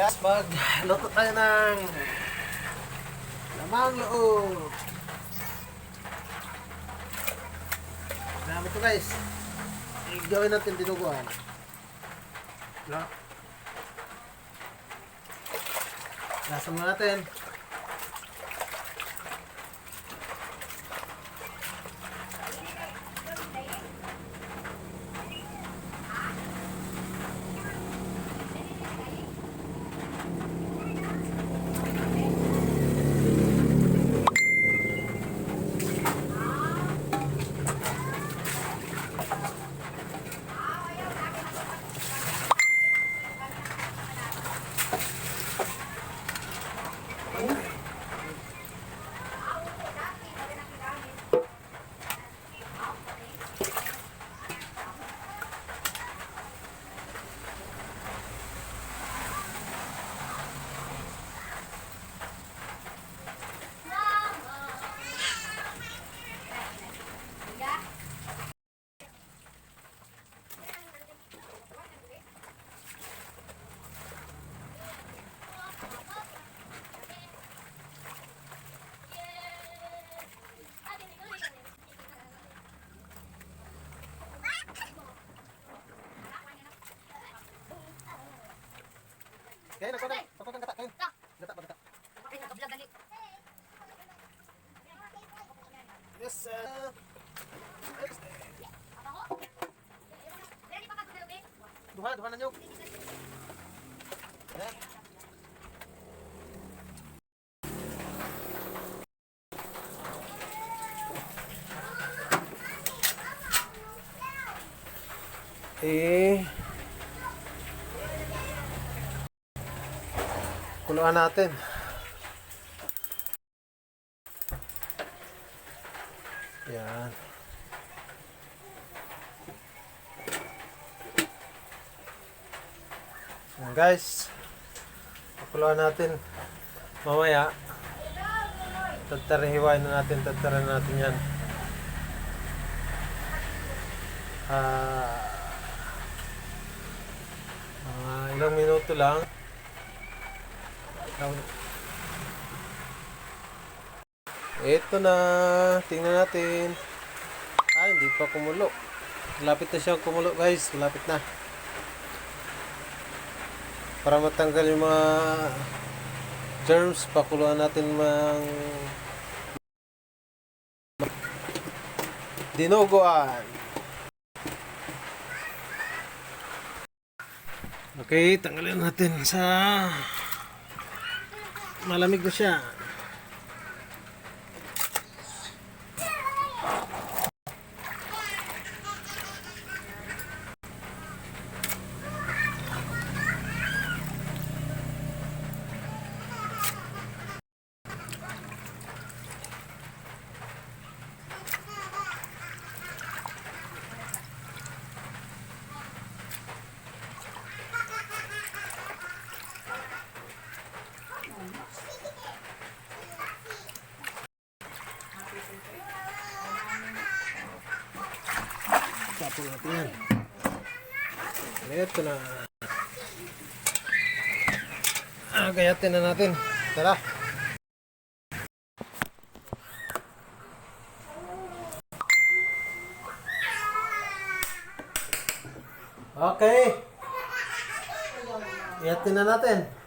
Guys, magluto tayo ng lamang loob. Dami to guys. I-gawin natin dinuguan. Lasa muna natin. Kaya nagpapag nagpapag gata kayo. Gata pa gata. Yes, sir. Duha, duha na nyo. Eh, Eh, kuluan natin. Yan. Yan guys. Kuluan natin. Mamaya. Tatarihiwain na natin. Tataran natin yan. Ah... mga ilang minuto lang. Ito na. Tingnan natin. Ah, hindi pa kumulo. Malapit na siyang kumulo guys. Malapit na. Para matanggal yung mga germs, pakuluan natin mang dinuguan. Okay, tanggalin natin sa malamig na siya. Tapos natin yan. Ito na. Ah, gayatin na natin. Tara. Okay. Gayatin na natin.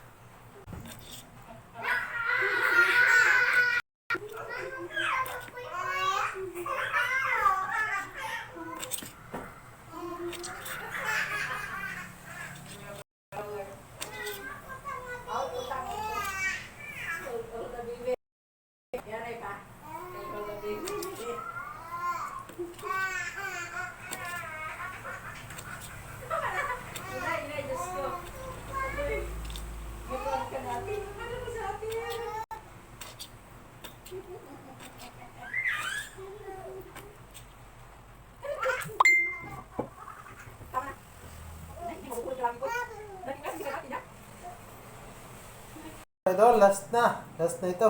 Idol, last na. Last na ito.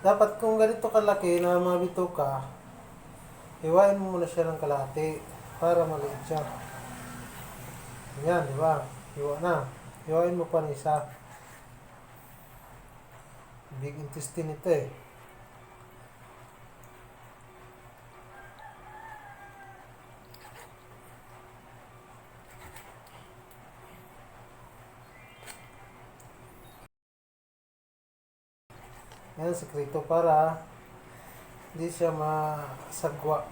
Dapat kung ganito kalaki na mga bituka, iwain mo muna siya ng kalahati para maliit siya. Yan, di ba? Iwa na. Hiwain mo pa ng isa. Big intestine ito eh. Yan, sekreto para hindi siya masagwa.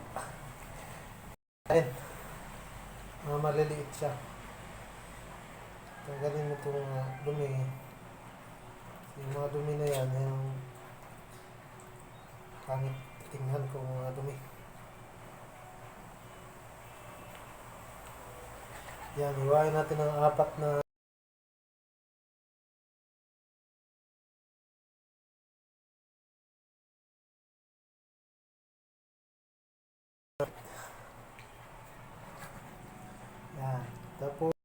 Ayun. Mga maliliit siya. Tanggalin mo itong uh, dumi. Yung mga dumi na yan, yung pangit tingnan ko mga dumi. Yan, iwain natin ang apat na Yan. Tapos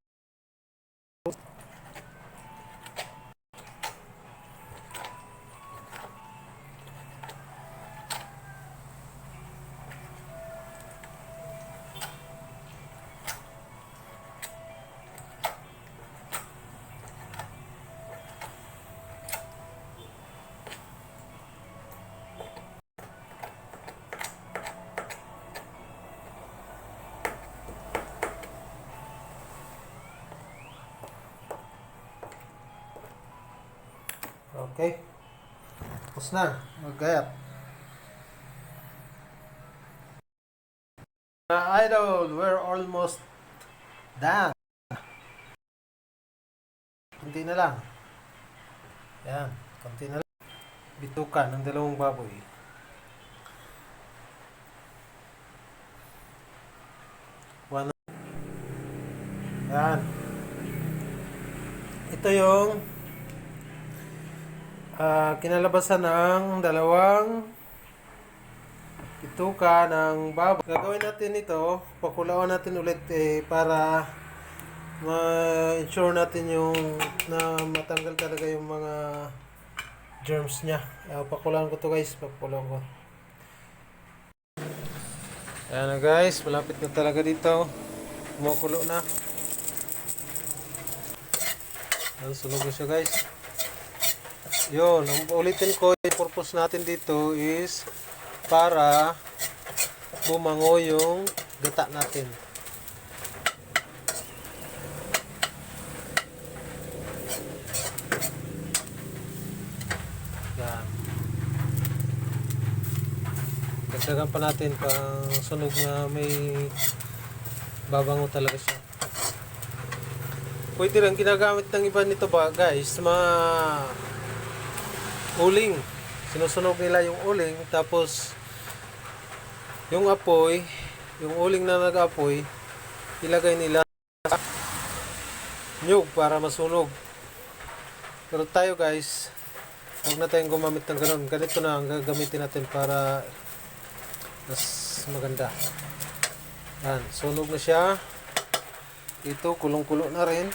Okay. Tapos na. Magayat. Mga idol, we're almost done. Kunti na lang. Yan. Kunti na lang. Bitukan ng dalawang baboy. One. Yan. Ito yung Ah, kinalabasan ng dalawang ituka ng baboy. Gagawin natin ito, pakulawan natin ulit eh, para ma-ensure natin yung na matanggal talaga yung mga germs niya. Uh, pakulawan ko to guys, pakulawan ko. Ayan na guys, malapit na talaga dito. Kumukulo na. Ayan, sunog na siya guys. Yun, ulitin ko, yung purpose natin dito is para bumango yung gata natin. Yan. Dagdagan pa natin pang sunog na may babango talaga siya. Pwede rin ginagamit ng iba nito ba guys, mga uling. Sinusunog nila yung uling tapos yung apoy, yung uling na nag-apoy, ilagay nila sa nyug para masunog. Pero tayo guys, huwag na tayong gumamit ng ganun. Ganito na ang gagamitin natin para mas maganda. Yan, sunog na siya. Ito, kulong-kulo na rin.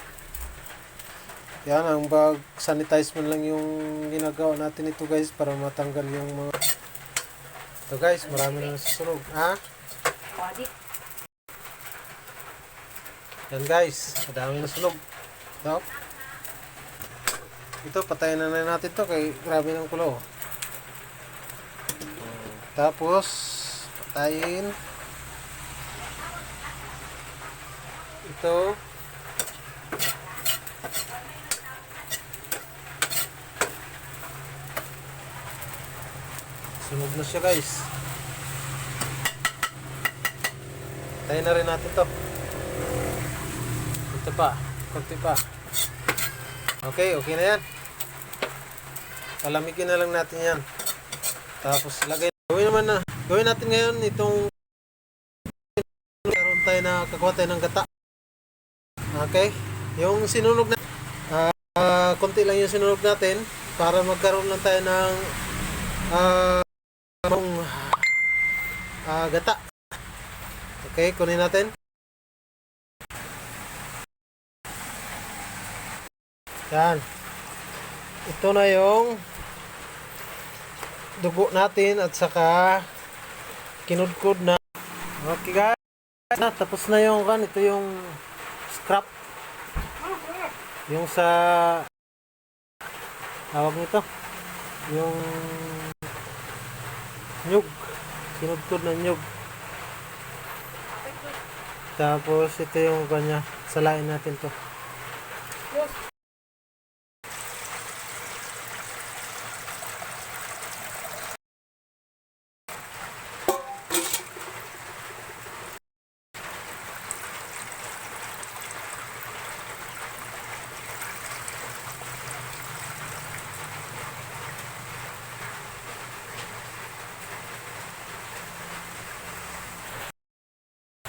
Yan, ang bag sanitize man lang yung ginagawa natin ito guys para matanggal yung mga ito guys, marami na nasusunog. Ha? Yan guys, madami na sunog. Ito. Ito, patayin na na natin to kay grabe ng kulo. Tapos, patayin. Ito. Sunog na siya guys. Tayo na rin natin to. Ito pa. Kunti pa. Okay, okay na yan. Palamigin na lang natin yan. Tapos lagay. Gawin naman na. Gawin natin ngayon itong meron tayo na kakuha tayo ng gata. Okay? Yung sinunog na ah ah, konti lang yung sinunog natin para magkaroon lang tayo ng ng ah, gata. Okay, kunin natin. Yan. Ito na yung dugo natin at saka kinudkod na. Okay guys. Na, tapos na yung kan. Ito yung scrap. Yung sa tawag nito yung nyug sinudkod na nyug. Tapos ito yung kanya. Salain natin to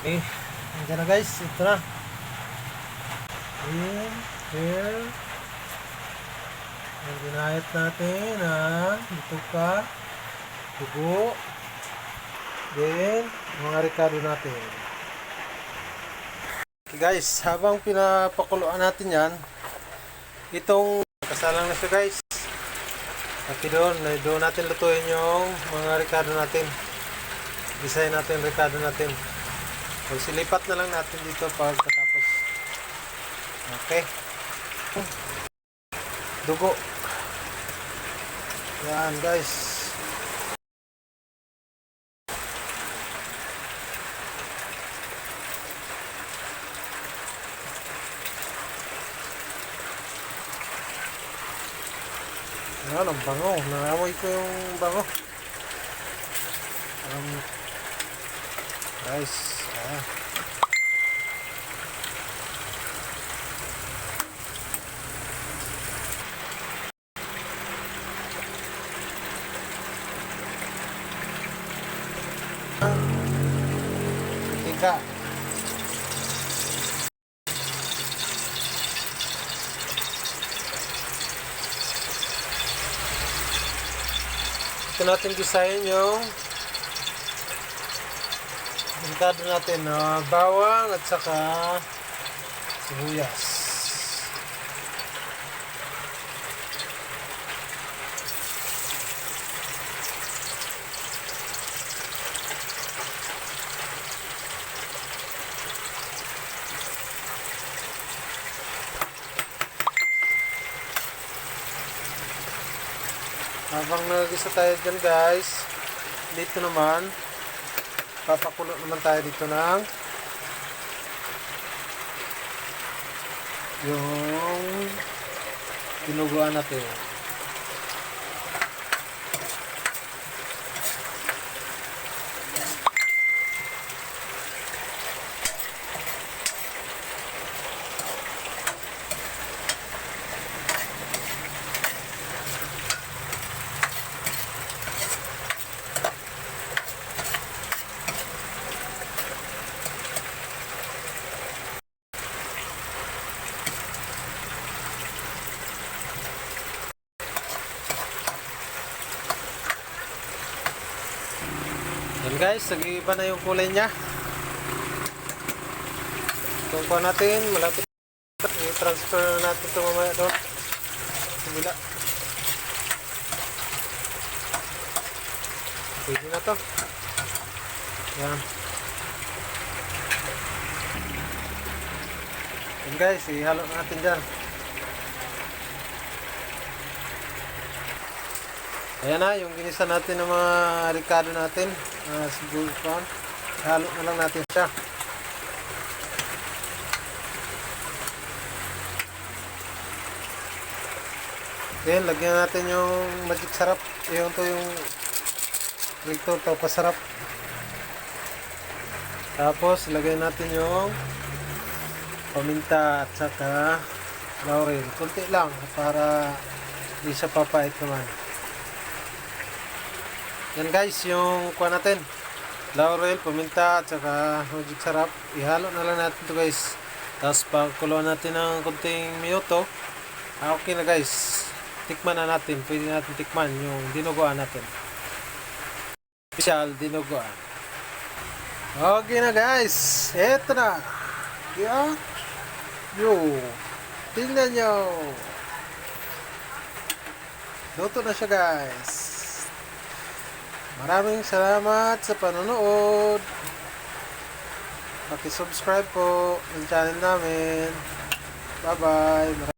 Okay, nandiyan na guys, ito na. In, here. Ang ginayat natin ang bituka, dugo, then mga rekado natin. Okay guys, habang pinapakuluan natin yan, itong kasalang na siya guys. At doon, doon natin lutuin yung mga rekado natin. Design natin rekado natin. So, silipat na lang natin dito pagkatapos. Okay. Dugo. Yan, guys. Yan, ang bango. Naamoy ko yung bango. Um, guys, ah. Ika. Ito natin design yung Delikado natin na bawang at saka sibuyas. Habang nagisa tayo dyan guys, dito naman, papakulo naman tayo dito ng yung tinuguan natin. Yan guys, nag-iiba na yung kulay niya. Itong pa natin, malapit. I-transfer natin ito mamaya doon. Kumila. Pwede na to. Yan. Yan guys, ihalo natin dyan. Ayan na, yung ginisa natin ng mga ricado natin. Uh, siguro pa. Halo na lang natin siya. Then, lagyan natin yung magic sarap. Yung to yung rito to pasarap. Tapos, lagyan natin yung paminta at saka laurel. Kunti lang para hindi siya papait naman. Yan guys, yung kuha natin. Laurel, paminta, at saka magic sarap. Ihalo na lang natin to guys. Tapos pagkuloan natin ng kunting minuto. Ah, okay na guys. Tikman na natin. Pwede natin tikman yung dinuguan natin. Special dinuguan. Okay na guys. Eto na. Yeah. Yo. Tingnan nyo. Luto na siya guys. Maraming salamat sa panonood. Paki-subscribe po ng channel namin. Bye-bye.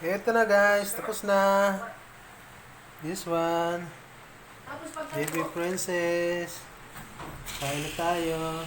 Ito na guys, tapos na. This one. Baby princess. Kain tayo.